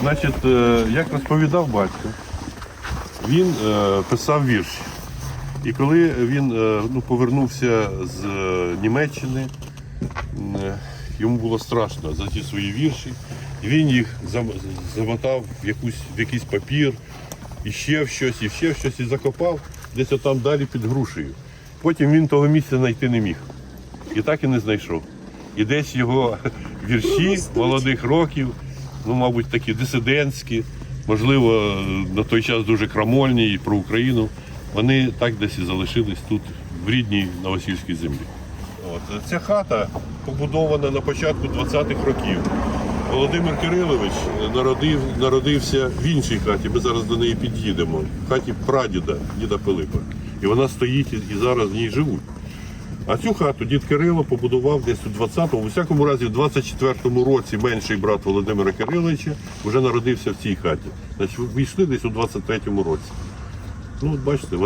Значить, е, як розповідав батько, він е, писав вірші. І коли він е, ну, повернувся з Німеччини, йому було страшно за ті свої вірші. І він їх замотав в, якусь, в якийсь папір, і ще в щось, і ще в щось, і закопав десь там далі під грушею. Потім він того місця знайти не міг. І так і не знайшов. І десь його вірші молодих років, ну, мабуть, такі дисидентські, можливо, на той час дуже крамольні і про Україну, вони так десь і залишились тут, в рідній Новосільській землі. От. Ця хата побудована на початку 20-х років. Володимир Кирилович народив, народився в іншій хаті. Ми зараз до неї під'їдемо. В хаті прадіда, діда Пилипа. І вона стоїть і і зараз в ній живуть. А цю хату дід Кирило побудував десь у 20-му, у всякому разі, в 24-му році менший брат Володимира Кириловича вже народився в цій хаті. Значить, війшли десь у 23-му році. Ну, от бачите,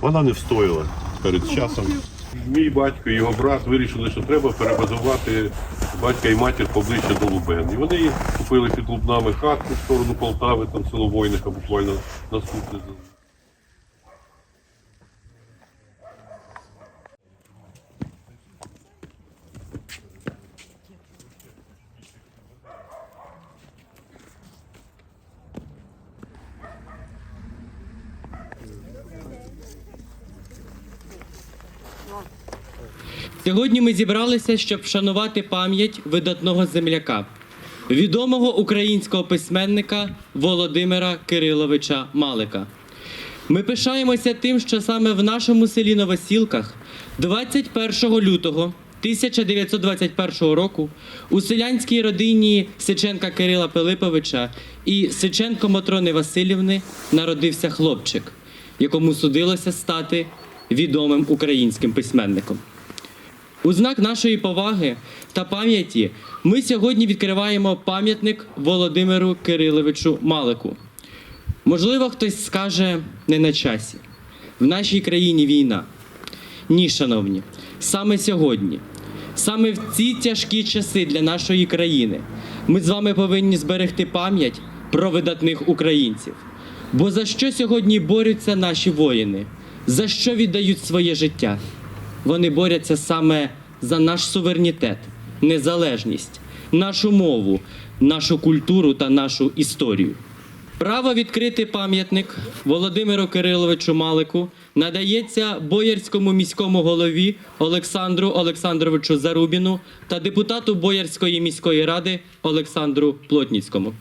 вона не встояла перед часом. Мій батько і його брат вирішили, що треба перебазувати батька і матір поближче до Лубен. І вони купили під Лубнами хатку в сторону Полтави, там село Войника, буквально наступне. Сьогодні ми зібралися, щоб вшанувати пам'ять видатного земляка, відомого українського письменника Володимира Кириловича Малика. Ми пишаємося тим, що саме в нашому селі Новосілках 21 лютого 1921 року у селянській родині Сиченка Кирила Пилиповича і Сиченко Матрони Васильівни народився хлопчик, якому судилося стати відомим українським письменником. У знак нашої поваги та пам'яті ми сьогодні відкриваємо пам'ятник Володимиру Кириловичу Малику. Можливо, хтось скаже не на часі. В нашій країні війна. Ні, шановні, саме сьогодні, саме в ці тяжкі часи для нашої країни, ми з вами повинні зберегти пам'ять про видатних українців. Бо за що сьогодні борються наші воїни? За що віддають своє життя? Вони борються саме за наш суверенітет, незалежність, нашу мову, нашу культуру та нашу історію. Право відкрити пам'ятник Володимиру Кириловичу Малику надається боярському міському голові Олександру Олександровичу Зарубіну та депутату Боярської міської ради Олександру Плотніцькому.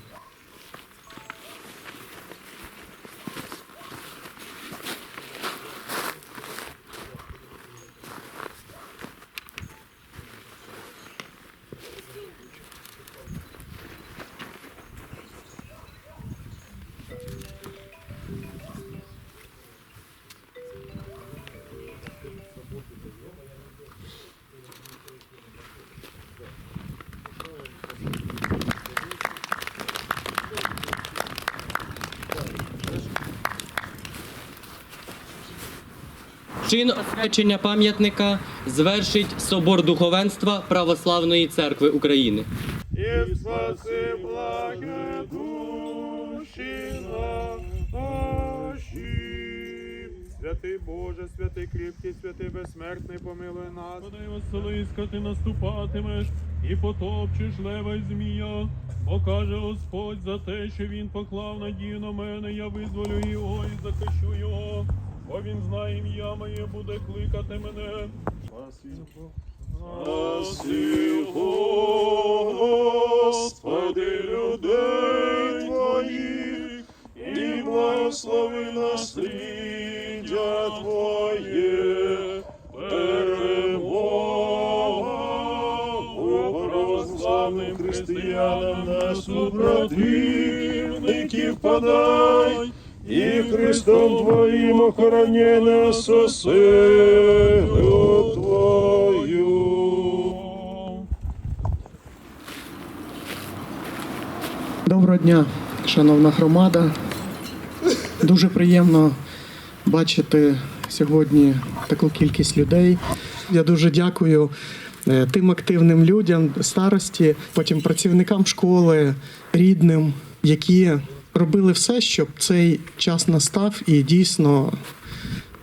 Чин освячення пам'ятника звершить собор духовенства Православної церкви України. і спаси благе душі наші. Святий Боже, святий кріпкий, святий безсмертний, помилуй нас. Подай Василиська, ти наступатимеш і потопчеш лева й змія. Покаже Господь за те, що він поклав надію на мене, я визволю його і захищу його. Бо він знає ім'я моє, буде кликати мене. Спаси, Господи, людей твоїх, і благослови насліддя Твоє, перемогу православним християнам на супротивників подай, і Христом Твоїм охорони нас оселю Твою. Доброго дня, шановна громада. Дуже приємно бачити сьогодні таку кількість людей. Я дуже дякую е, тим активним людям, старості, потім працівникам школи, рідним, які робили все, щоб цей час настав і дійсно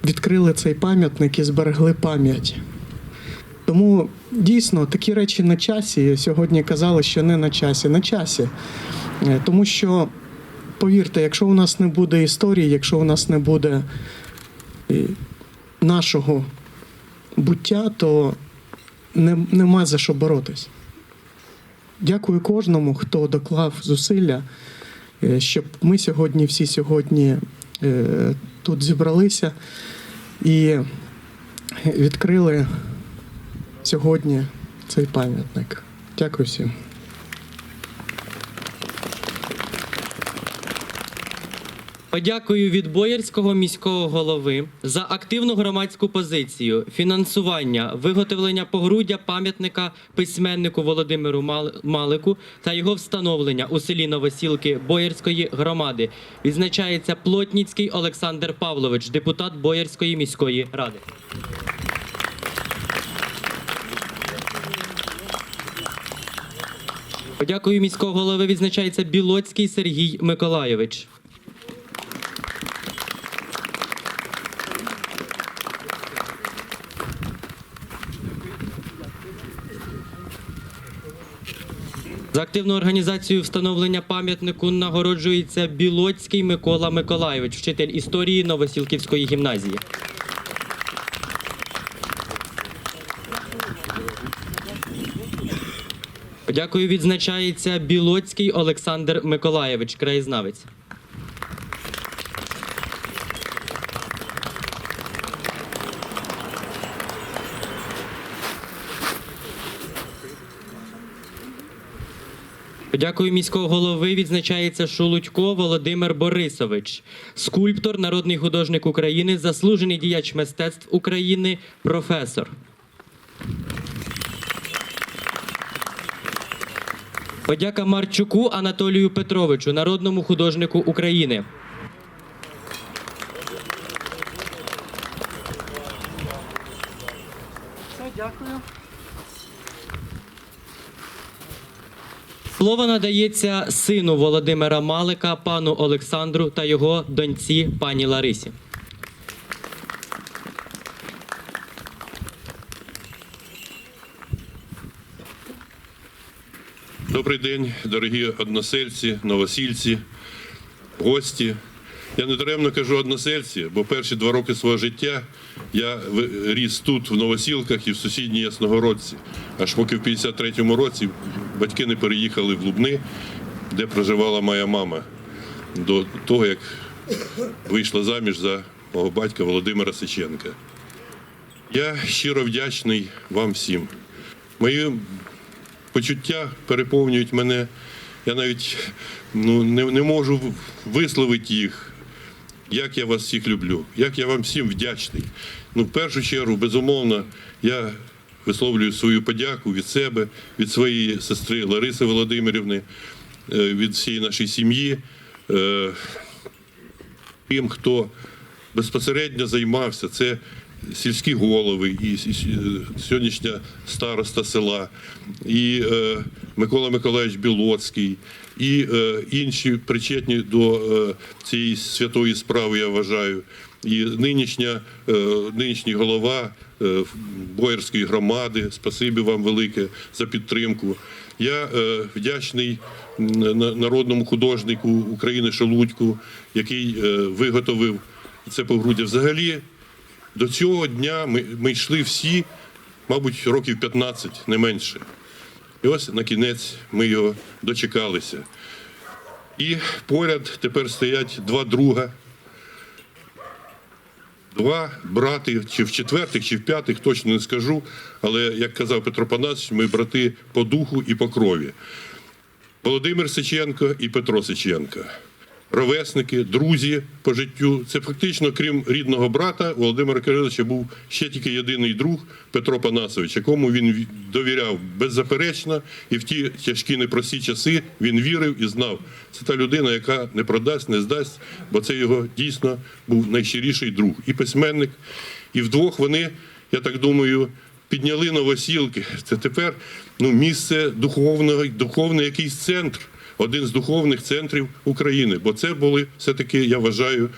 відкрили цей пам'ятник і зберегли пам'ять. Тому дійсно такі речі на часі. Сьогодні казали, що не на часі, на часі. Е, Тому що, повірте, якщо у нас не буде історії, якщо у нас не буде е, нашого буття, то не, нема за що боротись. Дякую кожному, хто доклав зусилля, щоб ми сьогодні, всі сьогодні е, тут зібралися і відкрили сьогодні цей пам'ятник. Дякую всім. Подякую від Боярського міського голови за активну громадську позицію, фінансування, виготовлення погруддя пам'ятника письменнику Володимиру Малику та його встановлення у селі Новосілки Боярської громади. Відзначається Плотніцький Олександр Павлович, депутат Боярської міської ради. Подякую міського голови. Відзначається Білоцький Сергій Миколайович. За активну організацію встановлення пам'ятнику нагороджується Білоцький Микола Миколайович, вчитель історії Новосілківської гімназії. Дякую, відзначається Білоцький Олександр Миколаєвич, краєзнавець. Дякую міського голови. Відзначається Шулудько Володимир Борисович, скульптор, народний художник України, заслужений діяч мистецтв України, професор. Подяка Марчуку Анатолію Петровичу, народному художнику України. Слово надається сину Володимира Малика, пану Олександру та його доньці пані Ларисі. Добрий день, дорогі односельці, новосільці, гості. Я не даремно кажу односельці, бо перші два роки свого життя я ріс тут, в Новосілках і в сусідній Ясногородці. Аж поки в 53-му році батьки не переїхали в Лубни, де проживала моя мама, до того, як вийшла заміж за мого батька Володимира Сиченка. Я щиро вдячний вам всім. Мої почуття переповнюють мене. Я навіть ну, не, не можу висловити їх, як я вас всіх люблю, як я вам всім вдячний. Ну, в першу чергу, безумовно, я висловлюю свою подяку від себе, від своєї сестри Лариси Володимирівни, е, від всієї нашої сім'ї, е, тим, хто безпосередньо займався. Це сільські голови, і, е, сьогоднішня староста села, і Микола Миколаївич Білоцький, і інші причетні до цієї святої справи, я вважаю. І нинішня, е, нинішній голова е, Боярської громади, спасибі вам велике за підтримку. Я е, вдячний народному художнику України Шелудьку, який виготовив це погруддя. Взагалі, до цього дня ми, ми йшли всі, мабуть, років 15, не менше. І ось на кінець ми його дочекалися. І поряд тепер стоять два друга, два брати, чи в четвертих, чи в п'ятих, точно не скажу. Але, як казав Петро Панасович, ми брати по духу і по крові. Володимир Сиченко і Петро Сиченко. Ровесники, друзі по життю. Це фактично, крім рідного брата, Володимира Кириловича був ще тільки єдиний друг Петро Панасович, якому він довіряв беззаперечно, і в ті тяжкі непрості часи він вірив і знав. Це та людина, яка не продасть, не здасть, бо це його дійсно був найщиріший друг. І письменник, і вдвох вони, я так думаю, підняли новосілки. Це тепер ну, місце духовного, духовний якийсь центр, один з духовних центрів України. Бо це були все-таки, я вважаю,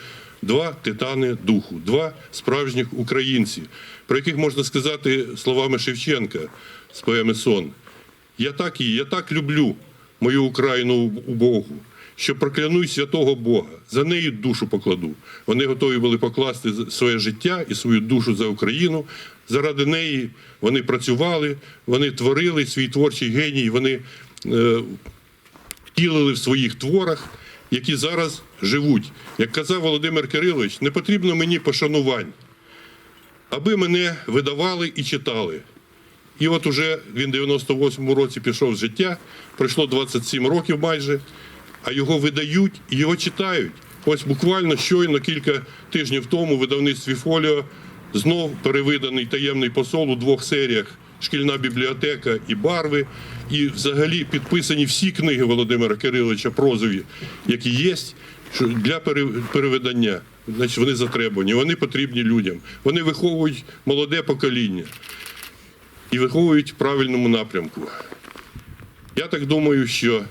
два титани духу, два справжніх українці, про яких можна сказати словами Шевченка з поеми Сон. Я так її, я так люблю мою Україну убогу, що проклянуй святого Бога, за неї душу покладу. Вони готові були покласти своє життя і свою душу за Україну. Заради неї вони працювали, вони творили свій творчий геній, вони е, втілили в своїх творах, які зараз живуть. Як казав Володимир Кирилович, не потрібно мені пошанувань, аби мене видавали і читали. І от уже він в 98-му році пішов з життя, пройшло 27 років майже, а його видають і його читають. Ось буквально щойно кілька тижнів тому видавництві Фоліо знов перевиданий таємний посол у двох серіях Шкільна бібліотека і барви. І взагалі підписані всі книги Володимира Кириловича прозові, які є для пере- перевидання. Значить, вони затребувані, вони потрібні людям. Вони виховують молоде покоління і виховують в правильному напрямку. Я так думаю, що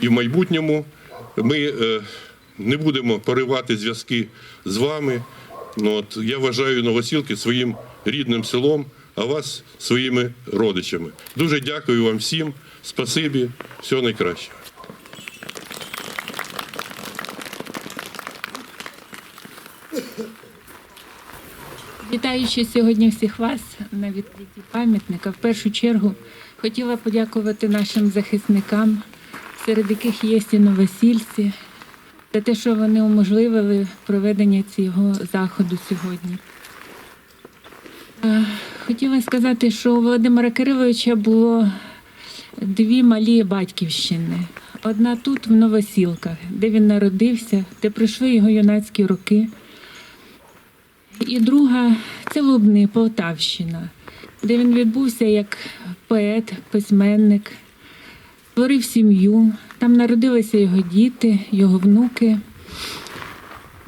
і в майбутньому ми е, не будемо поривати зв'язки з вами. Ну, от, я вважаю Новосілки своїм рідним селом, а вас своїми родичами. Дуже дякую вам всім. Спасибі, всього найкращого. Вітаючи сьогодні всіх вас на відкритті пам'ятника, в першу чергу хотіла подякувати нашим захисникам, серед яких є і новосільці, за те, що вони уможливили проведення цього заходу сьогодні. Е, Хотіла сказати, що у Володимира Кириловича було дві малі батьківщини. Одна тут, в Новосілках, де він народився, де пройшли його юнацькі роки. І друга це Лубни, Полтавщина, де він відбувся як поет, письменник, створив сім'ю. Там народилися його діти, його внуки.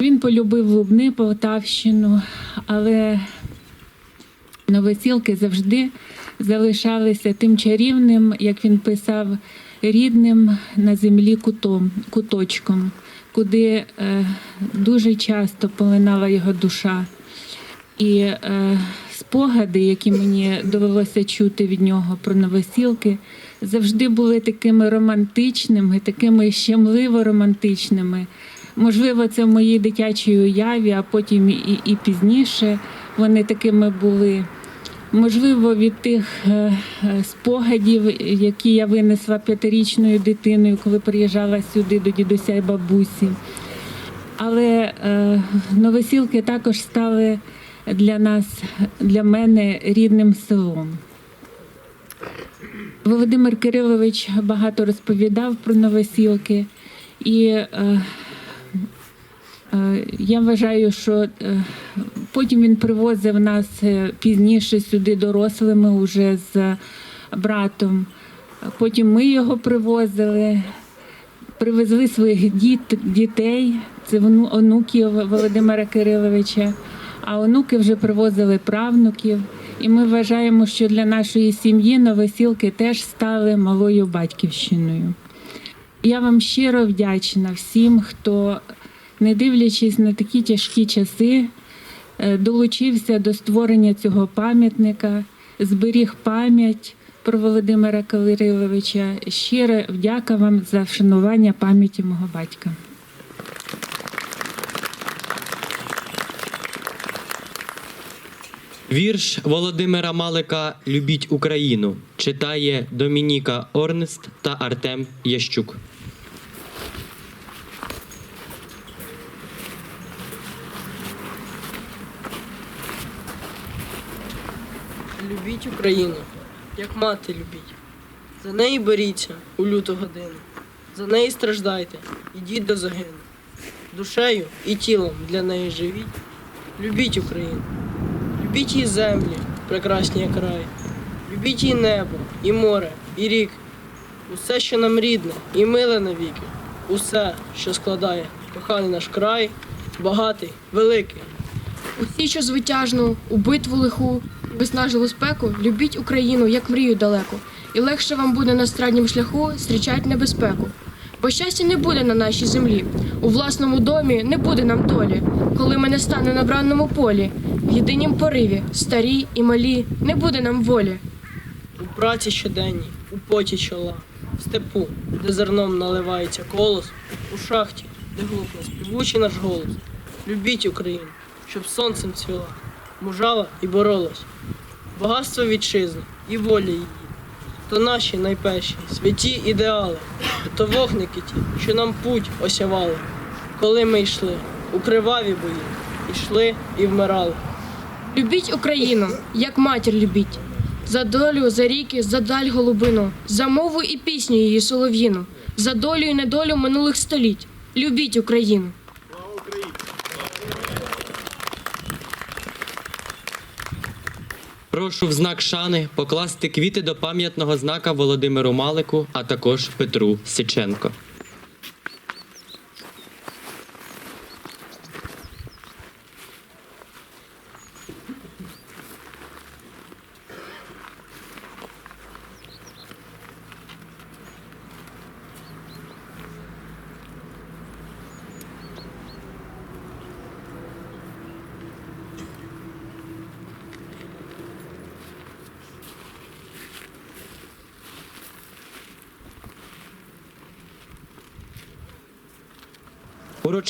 Він полюбив Лубни, Полтавщину, але новосілки завжди залишалися тим чарівним, як він писав, рідним на землі кутом, куточком, куди е, дуже часто полинала його душа. І е, спогади, які мені довелося чути від нього про новосілки, завжди були такими романтичними, такими щемливо романтичними. Можливо, це в моїй дитячій уяві, а потім і, і пізніше вони такими були. Можливо, від тих е, е, спогадів, які я винесла п'ятирічною дитиною, коли приїжджала сюди до дідуся і бабусі. Але е, новосілки також стали для нас, для мене рідним селом. Володимир Кирилович багато розповідав про новосілки, і я вважаю, що е, потім він привозив нас е, пізніше сюди дорослими уже з братом. Потім ми його привозили, привезли своїх діт, дітей, це онуків Володимира Кириловича, а онуки вже привозили правнуків. І ми вважаємо, що для нашої сім'ї новосілки теж стали малою батьківщиною. Я вам щиро вдячна всім, хто, не дивлячись на такі тяжкі часи, е, долучився до створення цього пам'ятника, зберіг пам'ять про Володимира Кириловича. Щиро вдяка вам за вшанування пам'яті мого батька. Вірш Володимира Малика Любіть Україну читає Домініка Орнест та Артем Ящук. Любіть Україну, як мати любіть. За неї боріться у люту годину. За неї страждайте, ідіть до загину. Душею і тілом для неї живіть. Любіть Україну, любіть її землі, прекрасні краї. Любіть її небо, і море, і рік. Усе, що нам рідне і миле навіки. Усе, що складає коханий наш край, багатий, великий. Усі, що звитяжну, у битву лиху, виснажливу спеку, любіть Україну, як мрію далеку, і легше вам буде на страднім шляху зустрічать небезпеку. Бо щастя не буде на нашій землі, у власному домі не буде нам долі, коли ми не стане на бранному полі, в єдинім пориві, старі і малі, не буде нам волі. У праці щоденній, у поті чола, в степу, де зерном наливається колос, у шахті, де глухне співучий наш голос. Любіть Україну, щоб сонцем цвіла, мужала і боролась. Багатство вітчизни і волі її. То наші найперші святі ідеали, то вогники ті, що нам путь осявали. Коли ми йшли у криваві бої, йшли і вмирали. Любіть Україну, як матір любіть. За долю, за ріки, за даль голубину, за мову і пісню її солов'їну, за долю і недолю минулих століть. Любіть Україну. Прошу в знак шани покласти квіти до пам'ятного знака Володимиру Малику, а також Петру Січенко.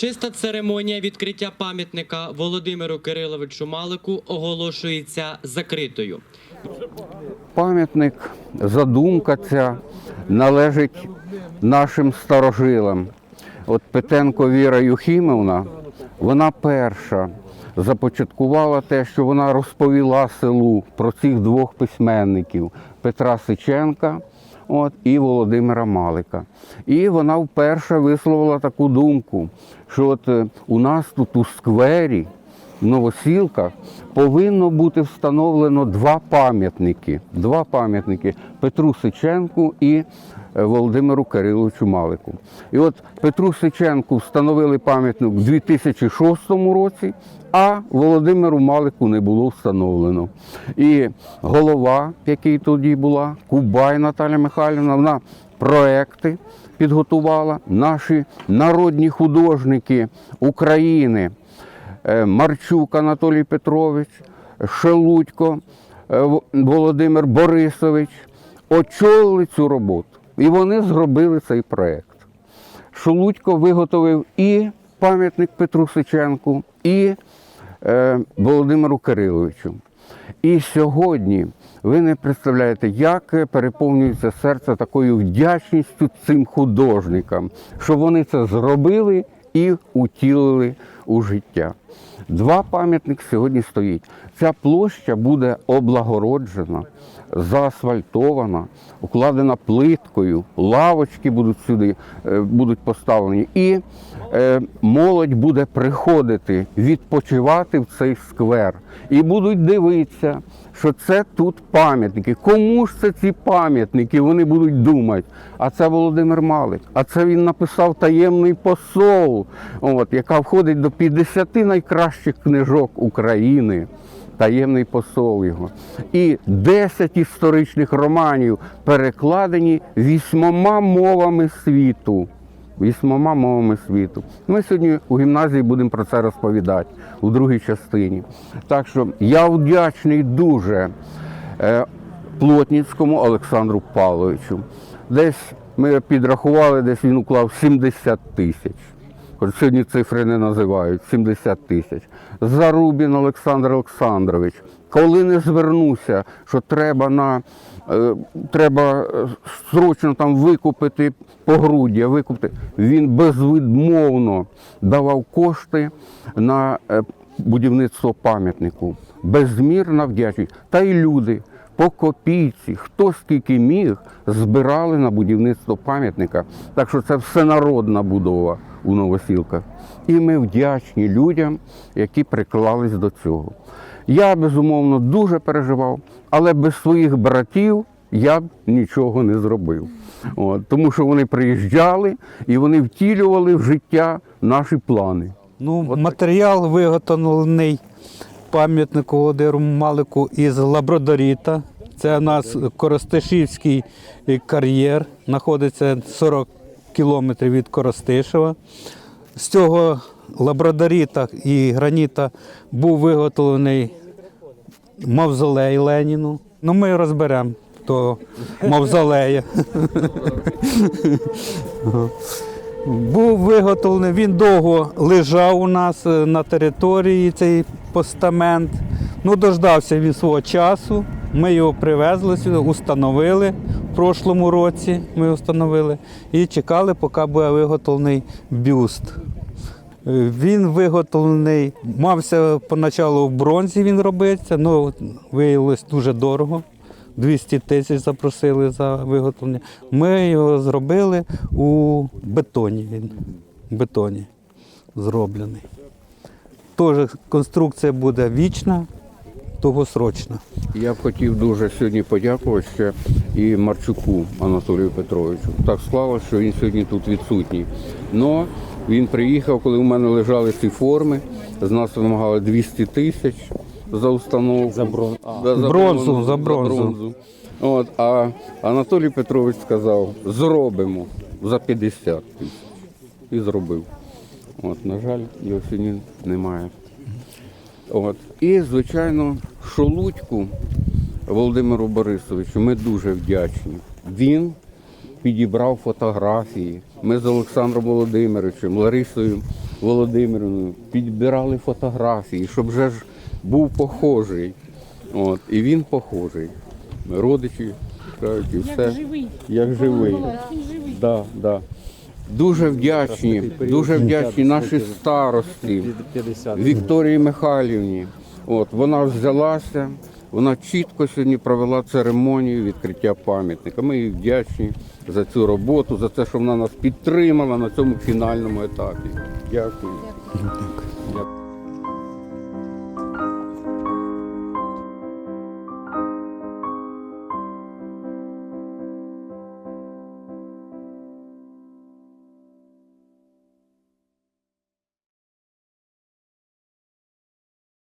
Урочиста церемонія відкриття пам'ятника Володимиру Кириловичу Малику оголошується закритою. Пам'ятник, задумка ця належить нашим старожилам. От Петенко Віра Юхімовна, вона перша започаткувала те, що вона розповіла селу про цих двох письменників Петра Сиченка от, і Володимира Малика. І вона вперше висловила таку думку, що от е, у нас тут у сквері в Новосілках повинно бути встановлено два пам'ятники. Два пам'ятники Петру Сиченку і Володимиру Кириловичу Малику. І от Петру Сиченку встановили пам'ятник у 2006 році, а Володимиру Малику не було встановлено. І голова, який тоді була, Кубай Наталя Михайлівна, вона проекти підготувала. Наші народні художники України. Е, Марчук Анатолій Петрович, Шелудько е, Володимир Борисович очолили цю роботу. І вони зробили цей проєкт. Шулудько виготовив і пам'ятник Петру Сиченку, і е, Володимиру Кириловичу. І сьогодні ви не представляєте, як переповнюється серце такою вдячністю цим художникам, що вони це зробили і утілили у життя. Два пам'ятники сьогодні стоїть. Ця площа буде облагороджена, заасфальтована, укладена плиткою, лавочки будуть сюди е, будуть поставлені, і е, молодь буде приходити відпочивати в цей сквер і будуть дивитися, що це тут пам'ятники. Кому ж це ці пам'ятники? Вони будуть думати. А це Володимир Малик. А це він написав таємний посол, от, яка входить до 50 найкращих книжок України. Таємний посол його. І 10 історичних романів перекладені вісьмома мовами світу. Вісьмома мовами світу. Ми сьогодні у гімназії будемо про це розповідати у другій частині. Так що я вдячний дуже е, Плотніцькому Олександру Павловичу. Десь ми підрахували, десь він уклав 70 тисяч. Хоч сьогодні цифри не називають 70 тисяч. Зарубін Олександр Олександрович. Коли не звернуся, що треба на треба е, срочно там викупити погруддя, викупити, він безвідмовно давав кошти на е, будівництво пам'ятнику. Безмірна вдячність. Та й люди по копійці, хто скільки міг, збирали на будівництво пам'ятника. Так що це всенародна будова у Новосілках. І ми вдячні людям, які приклались до цього. Я, безумовно, дуже переживав, але без своїх братів я б нічого не зробив. От, тому що вони приїжджали і вони втілювали в життя наші плани. Ну, матеріал виготовлений пам'ятнику Володимиру Малику із лабрадоріта. Це у нас Коростишівський кар'єр, знаходиться 40 кілометрів від Коростишева. З цього лабрадоріта і граніта був виготовлений мавзолей Леніну. Ну, ми розберемо то мавзолея. Був виготовлений, він довго лежав у нас е, на території цей постамент. Ну, дождався він свого часу. Ми його привезли сюди, установили в прошлому році. Ми установили і чекали, поки буде виготовлений бюст. Він виготовлений, мався поначалу в бронзі він робиться, але виявилось дуже дорого. 200 тисяч запросили за виготовлення. Ми його зробили у бетоні. Він в бетоні зроблений. Теж конструкція буде вічна, довгосрочна. Я б хотів дуже сьогодні подякувати ще і Марчуку Анатолію Петровичу. Так склалося, що він сьогодні тут відсутній. Но він приїхав, коли у мене лежали ці форми. З нас вимагали 200 тисяч за установку. За, Бронзу, за бронзу. От, а Анатолій Петрович сказав, зробимо за 50 тисяч. І зробив. От, на жаль, його сьогодні немає. От. І, звичайно, Шолудьку Володимиру Борисовичу ми дуже вдячні. Він підібрав фотографії. Ми з Олександром Володимировичем, Ларисою Володимирівною підбирали фотографії, щоб вже ж був похожий. От. І він похожий. Родичі кажуть, і все. Як живий. Як живий. Да, да. Дуже вдячні, дуже вдячні нашій старості Вікторії Михайлівні. От вона взялася, вона чітко сьогодні провела церемонію відкриття пам'ятника. Ми їй вдячні за цю роботу, за те, що вона нас підтримала на цьому фінальному етапі. Дякую.